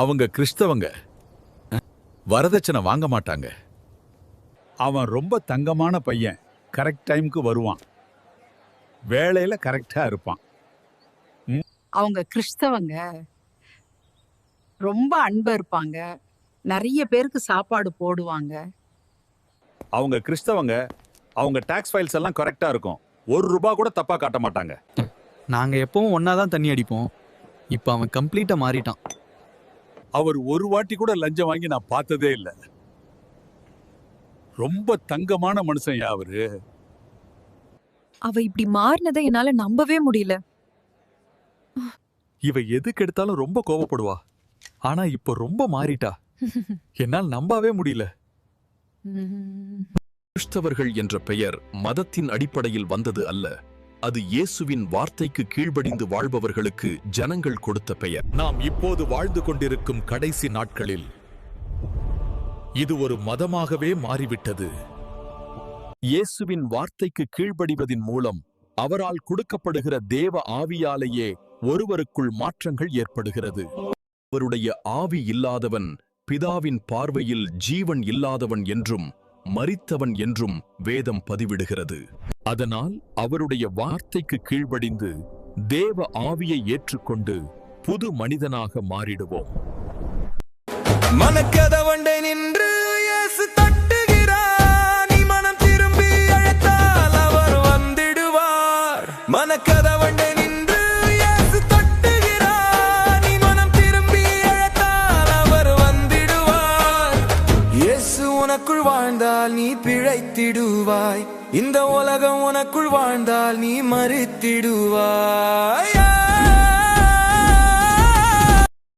அவங்க கிறிஸ்தவங்க வரதட்சணை வாங்க மாட்டாங்க. அவன் ரொம்ப தங்கமான பையன். கரெக்ட் டைம்க்கு வருவான். வேலையில கரெக்டா இருப்பான். அவங்க கிறிஸ்தவங்க ரொம்ப அன்பா இருப்பாங்க. நிறைய பேருக்கு சாப்பாடு போடுவாங்க. அவங்க கிறிஸ்தவங்க அவங்க டாக்ஸ் ஃபைல்ஸ் எல்லாம் கரெக்டா இருக்கும். ஒரு ரூபா கூட தப்பா காட்ட மாட்டாங்க. நாங்க எப்பவும் ஒன்னா தான் தண்ணி அடிப்போம். இப்போ அவன் கம்ப்ளீட்டா மாறிட்டான். அவர் ஒரு வாட்டி கூட லஞ்சம் வாங்கி நான் பார்த்ததே இல்ல. ரொம்ப தங்கமான மனுஷன் அவரு. அவ இப்படி மாறினதை என்னால நம்பவே முடியல. இவ எதுக்கு எடுத்தாலும் ரொம்ப கோவப்படுவா ஆனா இப்போ ரொம்ப மாறிட்டா. என்னால் நம்பவே முடியல. கிறிஸ்தவர்கள் என்ற பெயர் மதத்தின் அடிப்படையில் வந்தது அல்ல. அது இயேசுவின் வார்த்தைக்கு கீழ்ப்படிந்து வாழ்பவர்களுக்கு ஜனங்கள் கொடுத்த பெயர். நாம் இப்போது வாழ்ந்து கொண்டிருக்கும் கடைசி நாட்களில் இது ஒரு மதமாகவே மாறிவிட்டது. இயேசுவின் வார்த்தைக்கு கீழ்ப்படிவதின் மூலம் அவரால் கொடுக்கப்படுகிற தேவ ஆவியாலேயே ஒருவருக்குள் மாற்றங்கள் ஏற்படுகிறது. அவருடைய ஆவி இல்லாதவன் பிதாவின் பார்வையில் ஜீவன் இல்லாதவன் என்றும் மறித்தவன் என்றும் வேதம் பதிவிடுகிறது. அதனால் அவருடைய வார்த்தைக்கு கீழ்வடிந்து தேவ ஆவியை ஏற்றுக்கொண்டு புது மனிதனாக மாறிடுவோம். மனக்கதவண்டை நின்று உனக்குள் வாழ்ந்தால் நீ பிழைத்திடுவாய். இந்த உலகம் உனக்குள் வாழ்ந்தால் நீ மறித்திடுவாய்.